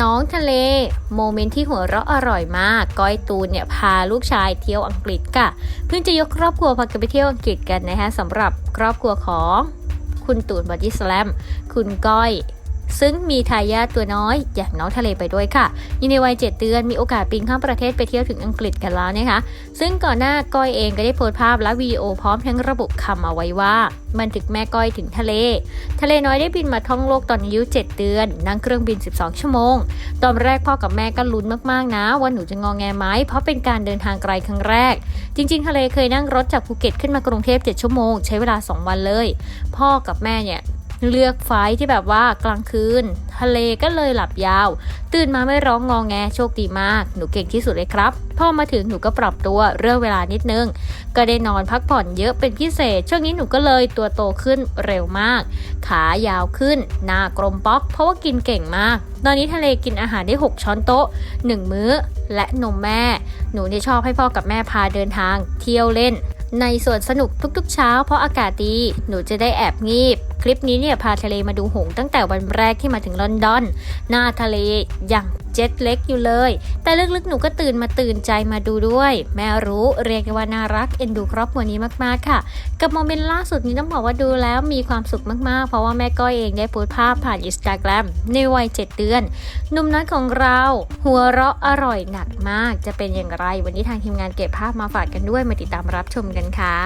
น้องทะเล โมเมนต์ที่หัวเราะอร่อยมาก ก้อยตูนเนี่ยพาลูกชายเที่ยวอังกฤษค่ะ เพิ่งจะยกครอบครัวพากันไปเที่ยวอังกฤษกันนะคะสำหรับครอบครัวของคุณตูนบอดี้สแลม คุณก้อย ซึ่งมีทายาทตัวน้อย อย่างน้องทะเลไปด้วยค่ะยินในวัย 7 เดือนมีโอกาสปีนข้ามประเทศไปเที่ยวถึงอังกฤษกันแล้วนะคะ ซึ่งก่อนหน้าก้อยเองก็ได้โพสต์ภาพและวิดีโอพร้อมทั้งระบุคำเอาไว้ว่าบันทึกแม่ก้อยถึงทะเล ทะเลน้อยได้บินมาท่องโลกตอนอายุ 7 เดือน นั่งเครื่องบิน 12 ชั่วโมง ตอนแรกพ่อกับแม่ก็ลุ้นมากๆนะ ว่าหนูจะงองแงไหม เพราะเป็นการเดินทางไกลครั้งแรก จริง ๆ ทะเลเคยนั่งรถจากภูเก็ตขึ้นมากรุงเทพ 7 ชั่วโมง ใช้เวลา 2 วันเลย พ่อกับแม่เนี่ย เลือกไฟที่แบบว่ากลางคืน ทะเลก็เลยหลับยาว ตื่นมาไม่ร้องงองแงโชคดีมาก หนูเก่งที่สุดเลยครับพ่อมาถึงหนูก็ปรับตัวเรื่องเวลานิดนึง ก็ได้นอนพักผ่อนเยอะเป็นพิเศษ ช่วงนี้หนูก็เลยตัวโตขึ้นเร็วมาก ขายาวขึ้น หน้ากลมป๊อก เพราะว่ากินเก่งมาก ตอนนี้ทะเลกินอาหารได้ 6 ช้อนโต๊ะ 1 มื้อ และนมแม่ หนูเนี่ยชอบให้พ่อกับแม่พาเดินทาง เที่ยวเล่น ในสวนสนุกทุกๆเช้า เพราะอากาศดี หนูจะได้แอบงีบ คลิปนี้เนี่ยพาทะเลมาดูหงตั้งแต่วันแรกที่มาถึงลอนดอน หน้าทะเลอย่างเจ็ตเล็กอยู่เลย แต่ลึกๆ หนูก็ตื่นมาตื่นใจมาดูด้วย แม่รู้เรียกว่าน่ารักเอ็นดูครอบครัวนี้มากๆค่ะ กับโมเมนต์ล่าสุดนี้ต้องบอกว่าดูแล้วมีความสุขมากๆ เพราะว่าแม่ก้อยเองได้โพสต์ภาพผ่านอินสตาแกรมในวัย 7 เดือนหนุ่มน้อยของเรา หัวเราะอร่อยหนักมาก จะเป็นอย่างไร วันนี้ทางทีมงานเก็บภาพมาฝากกันด้วยมาติดตามรับชมกันค่ะ